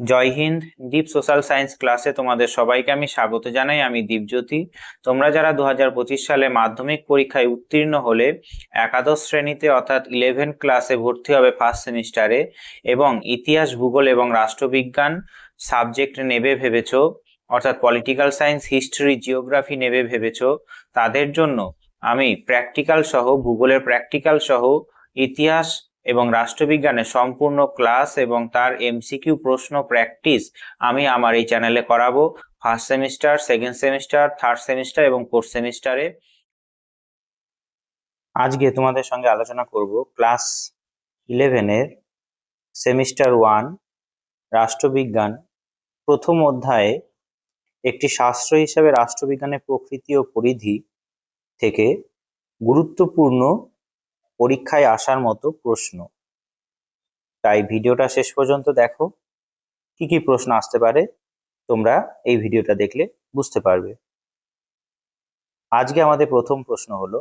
জয় হিন্দ, দীপ social science ক্লাসে তোমাদের সবাইকে আমি স্বাগত জানাই, আমি দীপজ্যোতি। তোমরা যারা দু হাজার পঁচিশ সালে মাধ্যমিক পরীক্ষায় উত্তীর্ণ হলে একাদশ শ্রেণীতে অর্থাৎ ইলেভেন ক্লাসে ভর্তি হবে ফার্স্ট সেমিস্টারে এবং ইতিহাস, ভূগোল এবং রাষ্ট্রবিজ্ঞান সাবজেক্ট নেবে ভেবেছো, অর্থাৎ পলিটিক্যাল সায়েন্স হিস্ট্রি জিওগ্রাফি নেবে ভেবেছ, তাদের জন্য আমি প্র্যাকটিক্যাল সহ, ভূগোলের প্র্যাকটিক্যাল সহ, ইতিহাস এবং রাষ্ট্রবিজ্ঞানে সম্পূর্ণ ক্লাস এবং তার এমসিকিউ প্রশ্ন প্র্যাকটিস আমি আমার এই চ্যানেলে করাবো। First semester second semester third semester এবং ফোর্থ সেমিস্টারে আজকে তোমাদের সঙ্গে আলোচনা করব ক্লাস ইলেভেনের সেমিস্টার ওয়ান রাষ্ট্রবিজ্ঞান, প্রথম অধ্যায়ে একটি শাস্ত্র হিসাবে রাষ্ট্রবিজ্ঞানের প্রকৃতি ও পরিধি থেকে গুরুত্বপূর্ণ পরীক্ষায় আসার মতো প্রশ্ন। তাই ভিডিওটা শেষ পর্যন্ত দেখো। কি কি প্রশ্ন আসতে পারে, তোমরা এই ভিডিওটা দেখলে বুঝতে পারবে। আজকে আমাদের প্রথম প্রশ্ন হলো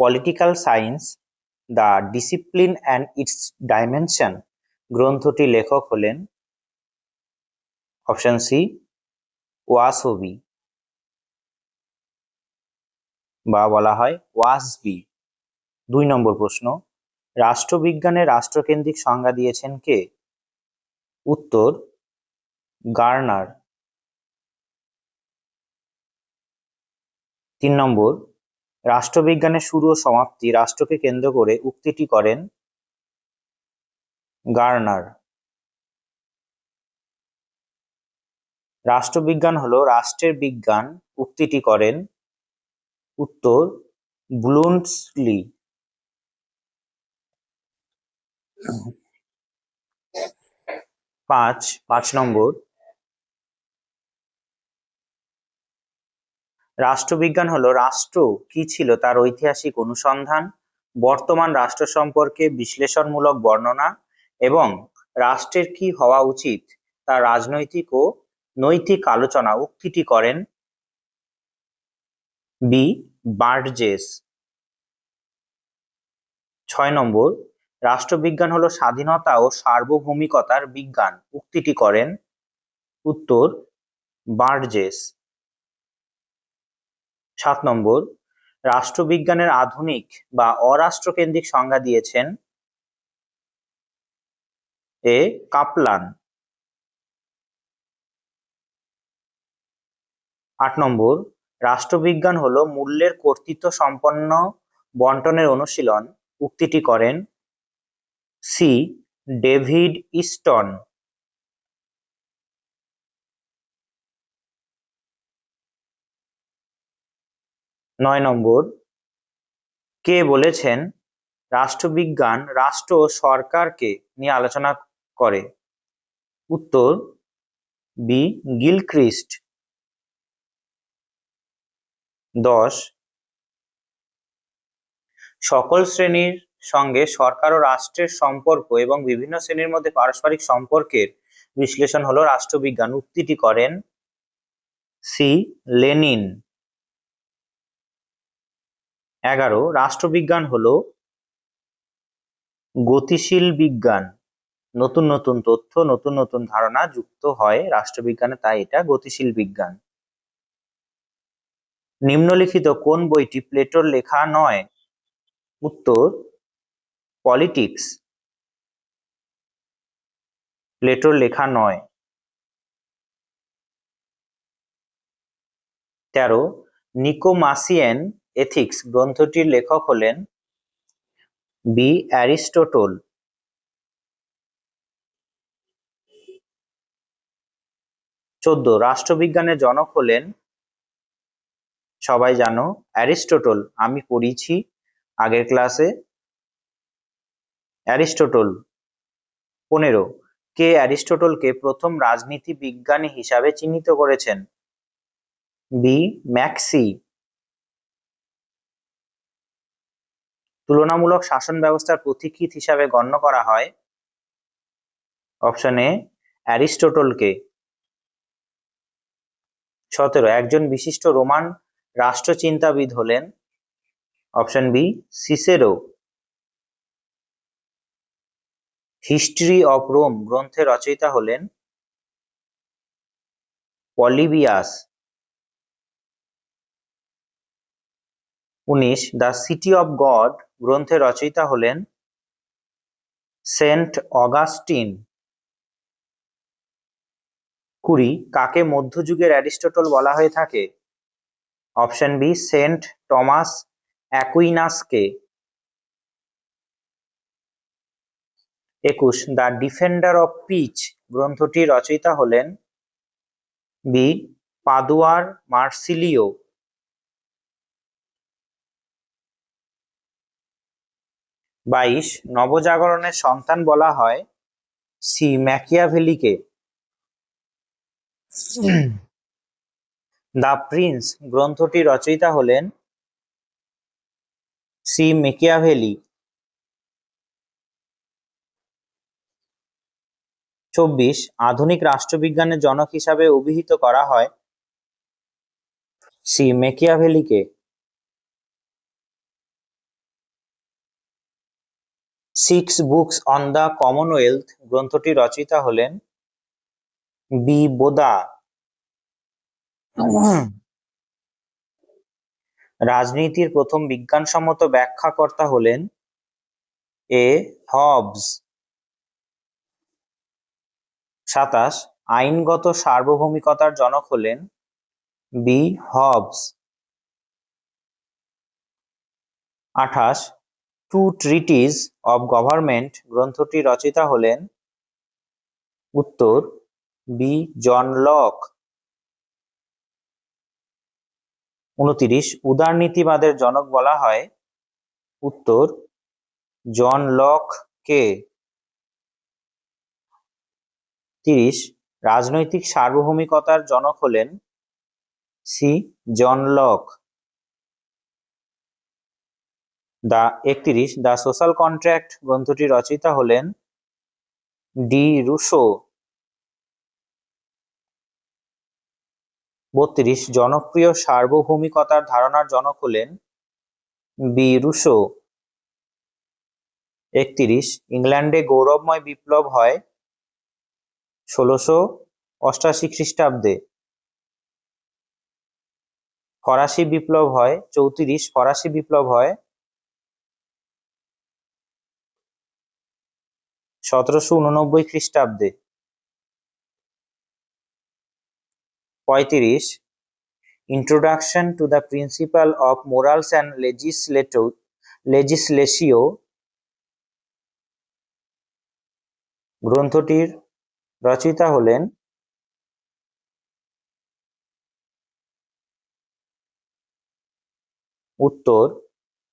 political science the discipline and its dimension গ্রন্থটি লেখক হলেন অপশন সি, ওয়াসবি বা বলা হয় ওয়াসবি। দুই নম্বর প্রশ্ন, রাষ্ট্রবিজ্ঞানে রাষ্ট্রকেন্দ্রিক সংজ্ঞা দিয়েছেন কে? উত্তর, গার্নার। তিন নম্বর, রাষ্ট্রবিজ্ঞানের শুরু ও সমাপ্তি রাষ্ট্রকে কেন্দ্র করে উক্তিটি করেন গার্নার। রাষ্ট্রবিজ্ঞান হলো রাষ্ট্রের বিজ্ঞান, উক্তিটি করেন উত্তর ব্লুন্টসলি পাঁচ পাঁচ নম্বর। রাষ্ট্রবিজ্ঞান হলো রাষ্ট্র কি ছিল তার ঐতিহাসিক অনুসন্ধান, বর্তমান রাষ্ট্র সম্পর্কে বিশ্লেষণমূলক বর্ণনা এবং রাষ্ট্রের কি হওয়া উচিত তার রাজনৈতিক ও নৈতিক আলোচনা উক্তিটি করেন বি বার্জেস। ছয় নম্বর রাষ্ট্রবিজ্ঞান হলো স্বাধীনতা ও সার্বভৌমিকতার বিজ্ঞান। উক্তিটি করেন উত্তর বার্জেস। সাত নম্বর, রাষ্ট্রবিজ্ঞানের আধুনিক বা অরাষ্ট্রকেন্দ্রিক সংজ্ঞা দিয়েছেন এ কাপলান। আট নম্বর, রাষ্ট্রবিজ্ঞান হলো মূল্যের কর্তৃত্ব সম্পন্ন বন্টনের অনুশীলন। উক্তিটি করেন সি, ডেভিড ইস্টন। নয় নম্বর, কে বলেছেন রাষ্ট্রবিজ্ঞান, রাষ্ট্র সরকারকে নিয়ে আলোচনা করে? উত্তর, বি, গিলক্রিস্ট। দশ, সকল শ্রেণির সঙ্গে সরকার ও রাষ্ট্রের সম্পর্ক এবং বিভিন্ন শ্রেণির মধ্যে পারস্পরিক সম্পর্কের বিশ্লেষণ হলো রাষ্ট্রবিজ্ঞান। উক্তিটি করেন সি. লেনিন। এগারো, রাষ্ট্রবিজ্ঞান হলো গতিশীল বিজ্ঞান। নতুন নতুন তথ্য, নতুন নতুন ধারণা যুক্ত হয় রাষ্ট্রবিজ্ঞানে, তাই এটা গতিশীল বিজ্ঞান। নিম্নলিখিত কোন বইটি প্লেটোর লেখা নয়? উত্তর পলিটিক্স প্লেটোর লেখা নয়। তেরো, নিকোমাসিয়েন এথিক্স গ্রন্থটির লেখক হলেন বি অ্যারিস্টোটল। চোদ্দ, রাষ্ট্রবিজ্ঞানের জনক হলেন, সবাই জানো, অ্যারিস্টোটল। আমি পড়িয়েছি আগের ক্লাসে অ্যারিস্টোটল। পনেরো, কে অ্যারিস্টোটলকে প্রথম রাজনীতি বিজ্ঞানী হিসাবে চিহ্নিত করেছেন? B, Maxey. তুলনামূলক শাসন ব্যবস্থার পথিকৃৎ হিসাবে গণ্য করা হয়। অপশন এ, অ্যারিস্টোটলকে। সতেরো, একজন বিশিষ্ট রোমান রাষ্ট্রচিন্তাবিদ হলেন। Option b, Cicero. History of Rome গ্রন্থের রচয়িতা হলেন পলিবিয়াস। উনিশ, দ্য সিটি অফ গড গ্রন্থের রচয়িতা হলেন সেন্ট অগাস্টিন। কুড়ি, কাকে মধ্যযুগের অ্যারিস্টটল বলা হয়ে থাকে? অপশন বি, সেন্ট টমাস অ্যাকুইনাসকে। একুশ, দ্য ডিফেন্ডার অফ পিচ গ্রন্থটি রচয়িতা হলেন বি. পাদুয়ার মার্সিলিও। বাইশ, নবজাগরণের সন্তান বলা হয় সি. ম্যাকিয়াভেলিকে। দ্য প্রিন্স গ্রন্থটি রচয়িতা হলেন সি. মেকিয়াভেলি চব্বিশ আধুনিক রাষ্ট্রবিজ্ঞানের জনক হিসাবে অভিহিত করা হয় C মেকিয়াভেলিকে। Six books on the commonwealth গ্রন্থটির রচয়িতা হলেন বি বোদা। রাজনীতির প্রথম বিজ্ঞানসম্মত ব্যাখ্যাকর্তা হলেন এ হবস। সাতাশ, আইনগত সার্বভৌমিকতার জনক হলেন বি হবস। আঠাশ, টু ট্রিটিজ অব গভর্নমেন্ট গ্রন্থটি রচিতা হলেন উত্তর বি জন লক। উনতিরিশ, উদারনীতিবাদের জনক বলা হয় উত্তর জন লক কে। তিরিশ, রাজনৈতিক সার্বভৌমিকতার জনক হলেন সি জন লক। দা একত্রিশ দ্য সোশ্যাল কন্ট্রাক্ট গ্রন্থটি রচয়িতা হলেন ডি রুশো। বত্রিশ, জনপ্রিয় সার্বভৌমিকতার ধারণার জনক হলেন বি রুশো। একত্রিশ, ইংল্যান্ডে গৌরবময় বিপ্লব হয় ষোলোশো অষ্টাশি খ্রিস্টাব্দে। ফরাসি বিপ্লব হয় চৌত্রিশ, ফরাসি বিপ্লব হয় সতেরোশো উননব্বই খ্রিস্টাব্দে। পঁয়ত্রিশ introduction to the principle of morals and লেজিসলেটো legislation গ্রন্থটির রচয়িতা হলেন উত্তর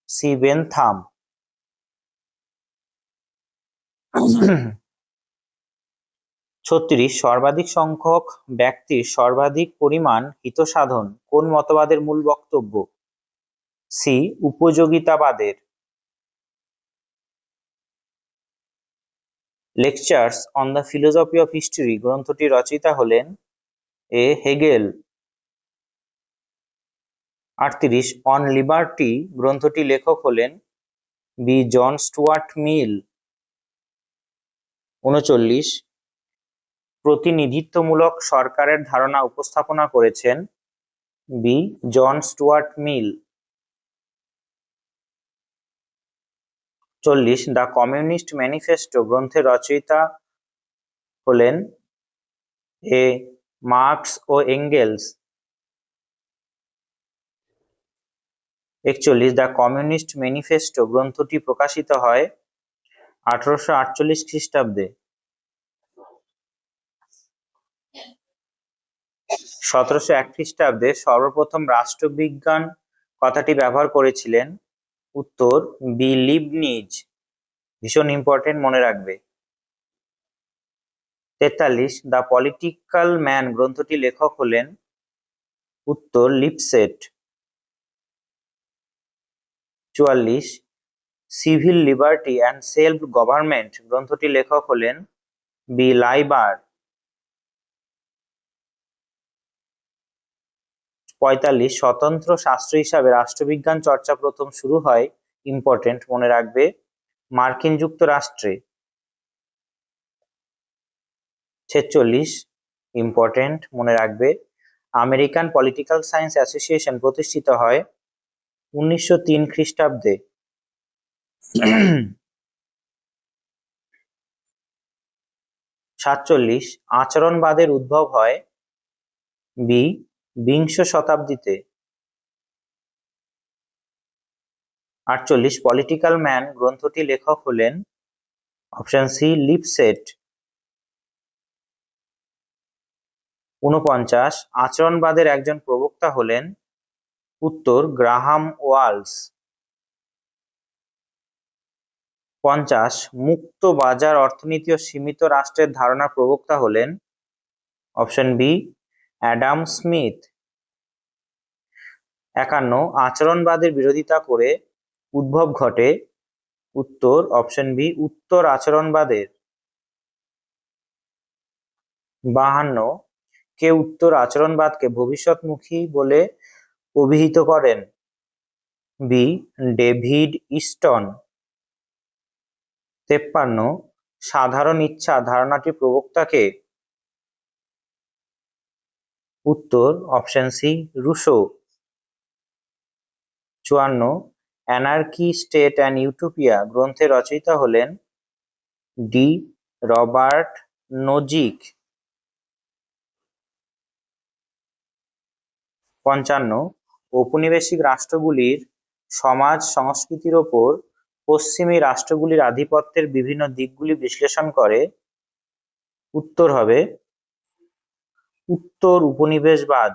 সি বেনথাম ছত্রিশ, সর্বাধিক সংখ্যক ব্যক্তির সর্বাধিক পরিমাণ হিতসাধন কোন মতবাদের মূল বক্তব্য? C, উপযোগিতাবাদের। Lectures on the philosophy of history, গ্রন্থটি রচয়িতা হলেন এ হেগেল। আটত্রিশ, অন লিবার্টি, গ্রন্থটি লেখক হলেন বি জন স্টুয়ার্ট মিল। উনচল্লিশ, প্রতিনিধিত্বমূলক সরকারের ধারণা উপস্থাপনা করেছেন বি জন স্টুয়ার্ট মিল। চল্লিশ, দ্য কমিউনিস্ট ম্যানিফেস্টো গ্রন্থের রচয়িতা হলেন এ মার্কস ও এঙ্গেলস। একচল্লিশ, দ্য কমিউনিস্ট ম্যানিফেস্টো গ্রন্থটি প্রকাশিত হয় আঠারোশো আটচল্লিশ খ্রিস্টাব্দে। সতেরোশো এক খ্রিস্টাব্দে সর্বপ্রথম রাষ্ট্রবিজ্ঞান কথাটি ব্যবহার করেছিলেন উত্তর বি লিবনিজ ভীষণ ইম্পর্টেন্ট মনে রাখবে। তেতাল্লিশ, দ্য পলিটিক্যাল ম্যান গ্রন্থটি লেখক হলেন উত্তর লিপসেট। চুয়াল্লিশ, civil liberty and self government গ্রন্থটি লেখক হলেন বি লাইবার। পঁয়তাল্লিশ স্বতন্ত্র শাস্ত্র হিসাবে রাষ্ট্রবিজ্ঞান চর্চা প্রথম শুরু হয় ইম্পর্টেন্ট মনে রাখবে, মার্কিন যুক্তরাষ্ট্রে। ছেচল্লিশ ইম্পর্টেন্ট মনে রাখবে, আমেরিকান পলিটিক্যাল সায়েন্স অ্যাসোসিয়েশন প্রতিষ্ঠিত হয় উনিশশো তিন খ্রিস্টাব্দে। সাতচল্লিশ, আচরণবাদের উদ্ভব হয়, বি বিংশ শতাব্দীতে আটচল্লিশ পলিটিক্যাল ম্যান গ্রন্থটি লেখক হলেন অপশন সি লিপসেট উনপঞ্চাশ আচরণবাদের একজন প্রবক্তা হলেন উত্তর গ্রাহাম ওয়ালস। পঞ্চাশ, মুক্ত বাজার অর্থনীতি ও সীমিত রাষ্ট্রের ধারণার প্রবক্তা হলেন অপশন বি অ্যাডাম স্মিথ। একান্ন, আচরণবাদের বিরোধিতা করে উদ্ভব ঘটে উত্তর, অপশন বি, উত্তর আচরণবাদের। বাহান্ন, কে উত্তর আচরণবাদকে ভবিষ্যৎমুখী বলে অভিহিত করেন? B, David Easton. তেপ্পান্ন, সাধারণ ইচ্ছা ধারণাটি প্রবক্তাকে উত্তর অপশন সি রুশো। চুয়ান্ন অ্যানার্কি স্টেট অ্যান্ড ইউটোপিয়া গ্রন্থের রচয়িতা হলেন ডি রবার্ট নোজিক। পঞ্চান্ন, ঔপনিবেশিক রাষ্ট্রগুলির সমাজ সংস্কৃতির ওপর পশ্চিমী রাষ্ট্রগুলির আধিপত্যের বিভিন্ন দিকগুলি বিশ্লেষণ করে। উত্তর হবে উত্তর উপনিবেশবাদ।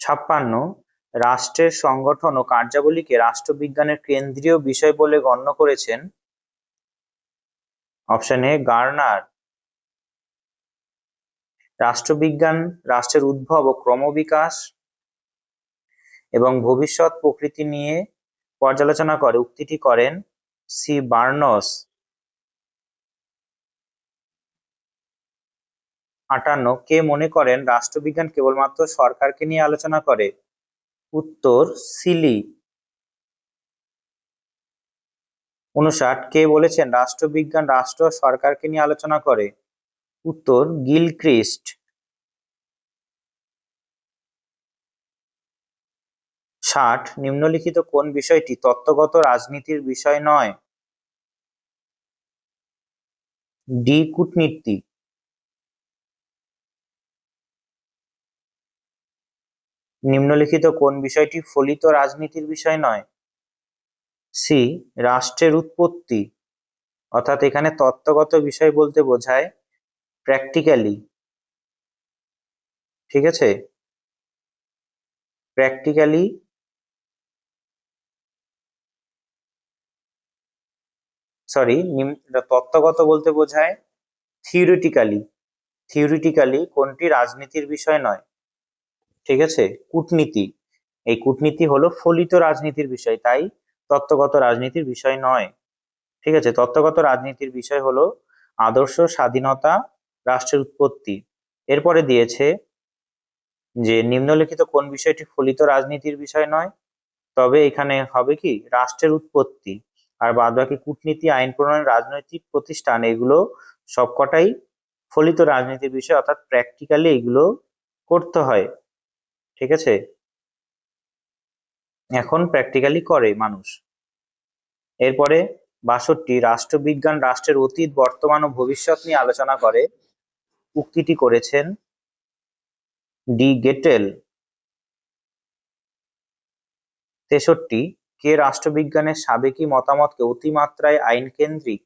ছাপ্পান্ন, রাষ্ট্রের সংগঠন ও কার্যাবলীকে রাষ্ট্রবিজ্ঞানের কেন্দ্রীয় বিষয় বলে গণ্য করেছেন। Option a, Garner. রাষ্ট্রবিজ্ঞান, রাষ্ট্রের উদ্ভব ও ক্রমবিকাশ এবং ভবিষ্যৎ প্রকৃতি নিয়ে পর্যালোচনা করে, উক্তিটি করেন সি বার্নস। আটান্ন, কে মনে করেন রাষ্ট্রবিজ্ঞান কেবলমাত্র সরকারকে নিয়ে আলোচনা করে? উত্তর, সিলি। উনষাট, কে বলেছেন রাষ্ট্রবিজ্ঞান রাষ্ট্র সরকারকে নিয়ে আলোচনা করে? উত্তর, গিলক্রিস্ট। ষাট, নিম্নলিখিত কোন বিষয়টি তত্ত্বগত রাজনীতির বিষয় নয়? ডি কূটনীতি নিম্নলিখিত কোন বিষয়টি ফলিত রাজনীতির বিষয় নয়? সি রাষ্ট্রের উৎপত্তি, অর্থাৎ এখানে তত্ত্বগত বিষয় বলতে বোঝায় প্র্যাকটিক্যালি ঠিক আছে? প্র্যাকটিক্যালি সরি তত্ত্বগত বলতে বোঝায় থিওরিটিক্যালি থিওরিটিক্যালি কোনটি রাজনীতির বিষয় নয়? ঠিক আছে? কূটনীতি। এই কূটনীতি হলো ফলিত রাজনীতির বিষয়, তাই তত্ত্বগত রাজনীতির বিষয় নয়। ঠিক আছে? তত্ত্বগত রাজনীতির বিষয় হলো আদর্শ, স্বাধীনতা, রাষ্ট্রের উৎপত্তি। এরপরে দিয়েছে যে নিম্নলিখিত কোন বিষয়টি ফলিত রাজনীতির বিষয় নয়, তবে এখানে হবে কি? রাষ্ট্রের উৎপত্তি। আর বাদ বাকি কূটনীতি, আইন প্রণয়ন, রাজনৈতিক প্রতিষ্ঠান, এগুলো সবকটাই ফলিত রাজনীতির বিষয়, অর্থাৎ প্র্যাকটিক্যালি এগুলো করতে হয়। ঠিক আছে? এখন প্র্যাকটিক্যালি করে মানুষ। এরপরে বাষট্টি, রাষ্ট্রবিজ্ঞান রাষ্ট্রের অতীত, বর্তমান ও ভবিষ্যৎ নিয়ে আলোচনা করে। উক্তিটি করেছেন ডি গেটেল। তেষট্টি, কে রাষ্ট্রবিজ্ঞানের সাবেকি মতামতকে অতিমাত্রায় আইন কেন্দ্রিক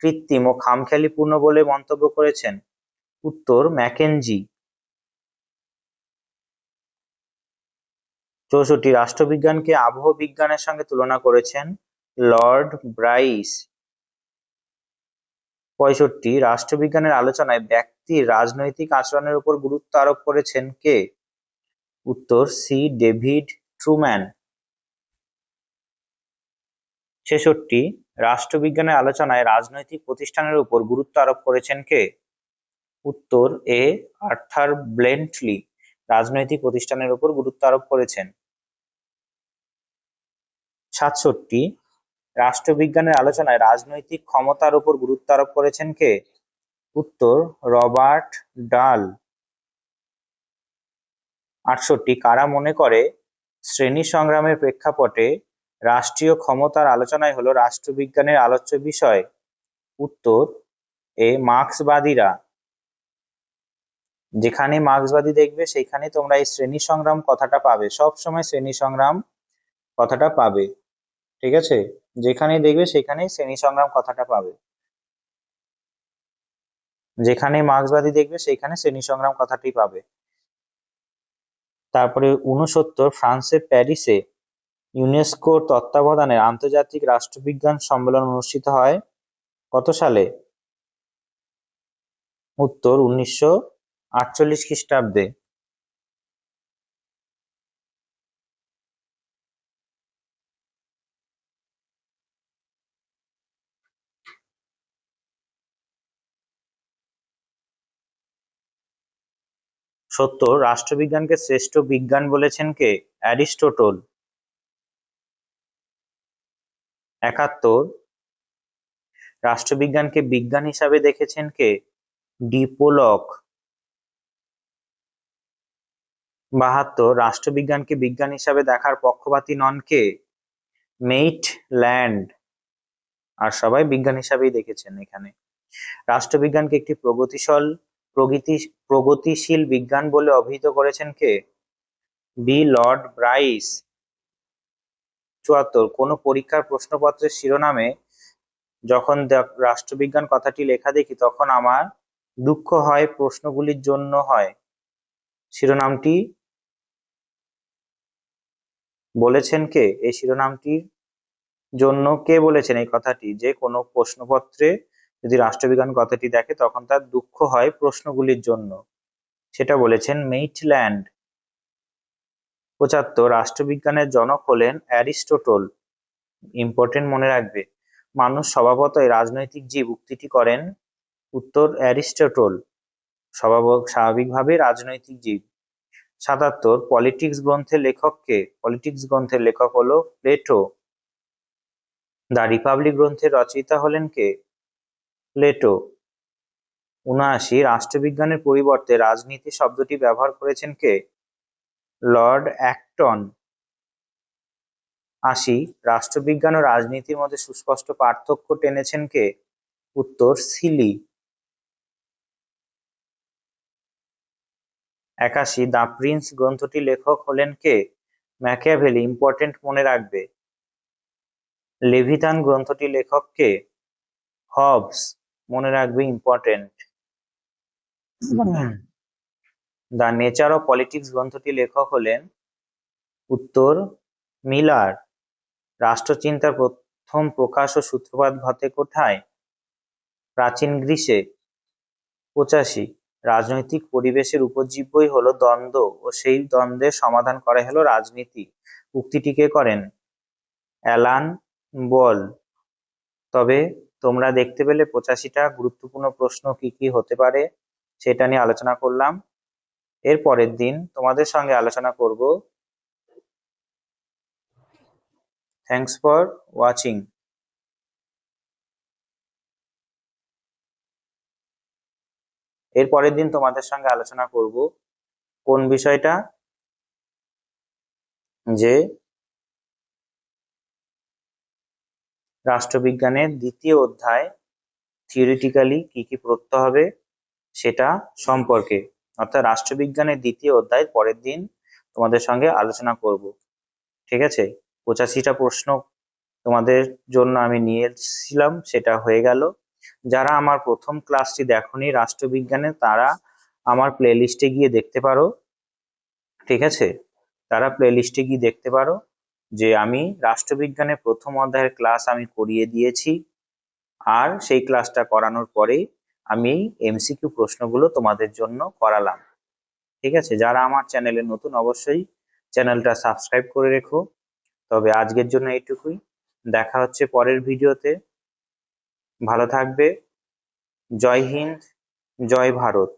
কৃত্রিম ও খামখেয়ালিপূর্ণ বলে মন্তব্য করেছেন? উত্তর, ম্যাকেনজি। চৌষট্টি, রাষ্ট্রবিজ্ঞানকে আবহ বিজ্ঞানের সঙ্গে তুলনা করেছেন লর্ড ব্রাইস। পঁয়ষট্টি, রাষ্ট্রবিজ্ঞানের আলোচনায় ব্যক্তির রাজনৈতিক আচরণের উপর গুরুত্ব আরোপ করেছেন কে? উত্তর, সি. David Truman. ছেষট্টি, রাষ্ট্রবিজ্ঞানের আলোচনায় রাজনৈতিক প্রতিষ্ঠানের উপর গুরুত্ব আরোপ করেছেন কে? উত্তর, এ. আর্থার ব্লেন্টলি। রাজনৈতিক প্রতিষ্ঠানের উপর গুরুত্ব আরোপ করেছেন। সাতষট্টি, রাষ্ট্রবিজ্ঞানের আলোচনায় রাজনৈতিক ক্ষমতার উপর গুরুত্ব আরোপ করেছেন কে? উত্তর, রবার্ট ডাল। আটষট্টি, কারা মনে করে শ্রেণি সংগ্রামের প্রেক্ষাপটে রাষ্ট্রীয় ক্ষমতার আলোচনায় হলো রাষ্ট্রবিজ্ঞানের আলোচ্য বিষয়? উত্তর, এ মার্ক্সবাদীরা। যেখানে মার্ক্সবাদী দেখবে, সেখানে তোমরা এই শ্রেণি সংগ্রাম কথাটা পাবে। সব সময় শ্রেণি সংগ্রাম কথাটা পাবে। ঠিক আছে? যেখানে দেখবে সেখানেই শ্রেণি সংগ্রাম কথাটা পাবে। যেখানে মার্ক্সবাদী দেখবে সেখানে শ্রেণি সংগ্রাম কথাটি পাবে। তারপরে উনসত্তর ফ্রান্সের প্যারিসে ইউনেস্কোর তত্ত্বাবধানে আন্তর্জাতিক রাষ্ট্রবিজ্ঞান সম্মেলন অনুষ্ঠিত হয় কত সালে? উত্তর উনিশশো আটচল্লিশ খ্রিস্টাব্দে। সত্তর রাষ্ট্রবিজ্ঞানকে শ্রেষ্ঠ বিজ্ঞান বলেছেন কে? অ্যারিস্টোটল। একাত্তর, রাষ্ট্রবিজ্ঞানকে বিজ্ঞান হিসাবে দেখেছেন কে? ডিপোলক। বাহাত্তর, রাষ্ট্রবিজ্ঞানকে বিজ্ঞান হিসাবে দেখার পক্ষপাতী নন কে? মেইট ল্যান্ড আর সবাই বিজ্ঞান হিসাবেই দেখেছেন এখানে। রাষ্ট্রবিজ্ঞানকে একটি প্রগতিশীল প্রগতি প্রগতিশীল বিজ্ঞান বলে অভিহিত করেছেন কে? B Lord Bryce. চুয়াত্তর, কোন পরীক্ষার প্রশ্নপত্রের শিরোনামে যখন রাষ্ট্রবিজ্ঞান কথাটি লেখা দেখি, তখন আমার দুঃখ হয়, প্রশ্নগুলির জন্য হয়। শিরোনামটি বলেছেন কে? এই শিরোনামটির জন্য কে বলেছেন এই কথাটি? যে কোনো প্রশ্নপত্রে যদি রাষ্ট্রবিজ্ঞান কথাটি দেখে, তখন তার দুঃখ হয় প্রশ্নগুলির জন্য। সেটা বলেছেন মেইটল্যান্ড। পঁচাত্তর, রাষ্ট্রবিজ্ঞানের জনক হলেন অ্যারিস্টোটল। ইম্পর্টেন্ট মনে রাখবে, মানুষ স্বভাবতই রাজনৈতিক জীব উক্তিটি করেন, উত্তর অ্যারিস্টোটল। স্বভাব স্বাভাবিকভাবে রাজনৈতিক জীব। সাতাত্তর, পলিটিক্স গ্রন্থের লেখককে পলিটিক্স গ্রন্থের লেখক হলো প্লেটো। দ্য রিপাবলিক গ্রন্থের রচয়িতা হলেন কে? প্লেটো। উনআশি, রাষ্ট্রবিজ্ঞানের পরিবর্তে রাজনীতি শব্দটি ব্যবহার করেছেন কে? Lord Acton. আশি, রাষ্ট্রবিজ্ঞান ও রাজনীতির মধ্যে সুস্পষ্ট পার্থক্য টেনেছেন কে? উত্তর, সিলি। একাশি, দ্য প্রিন্স গ্রন্থটি লেখক হলেন কে? ম্যাকিয়াভেলি, ইম্পর্টেন্ট মনে রাখবে। লেভিথান গ্রন্থটি লেখক কে? হবস। মনে রাখবে important the nature of politics গ্রন্থটি লেখক হলেন উত্তর মিলার। রাষ্ট্রচিন্তার প্রথম প্রকাশ ও সূত্রপাত ঘটে কোথায়? প্রাচীন গ্রীসে। পঁচাশি। রাজনৈতিক পরিবেশের উপজীব্যই হলো দ্বন্দ্ব ও সেই দ্বন্দ্বের সমাধান করা হলো রাজনীতি। উক্তিটিকে করেন? Alan Ball. তবে তোমরা দেখতে পেলে পঁচাশিটা গুরুত্বপূর্ণ প্রশ্ন কি কি হতে পারে সেটা নিয়ে আলোচনা করলাম। এর পরের দিন তোমাদের সঙ্গে আলোচনা করব। থ্যাংকস ফর ওয়াচিং এর পরের দিন তোমাদের সঙ্গে আলোচনা করব। কোন বিষয়টা? যে রাষ্ট্রবিজ্ঞানের দ্বিতীয় অধ্যায় থিওরিটিক্যালি কি কি পড়তে হবে সেটা সম্পর্কে। অর্থাৎ রাষ্ট্রবিজ্ঞানের দ্বিতীয় অধ্যায় পরের দিন তোমাদের সঙ্গে আলোচনা করব। ঠিক আছে? পঁচাশিটা প্রশ্ন তোমাদের জন্য আমি নিয়ে এসেছিলাম সেটা হয়ে গেল। যারা আমার প্রথম ক্লাসটি দেখনি রাষ্ট্রবিজ্ঞানে, তারা আমার প্লে লিস্টে গিয়ে দেখতে পারো। ঠিক আছে? তারা প্লে লিস্টে গিয়ে দেখতে পারো। যে আমি রাষ্ট্রবিজ্ঞানের প্রথম অধ্যায়ের ক্লাস আমি করিয়ে দিয়েছি। আর সেই ক্লাসটা করানোর পরেই আমি এমসিকিউ প্রশ্নগুলো তোমাদের জন্য করালাম। ঠিক আছে? যারা আমার চ্যানেলে নতুন অবশ্যই চ্যানেলটা সাবস্ক্রাইব করে রেখো। তবে আজকের জন্য এইটুকুই। দেখা হচ্ছে পরের ভিডিওতে। ভালো থাকবে। জয় হিন্দ, জয় ভারত।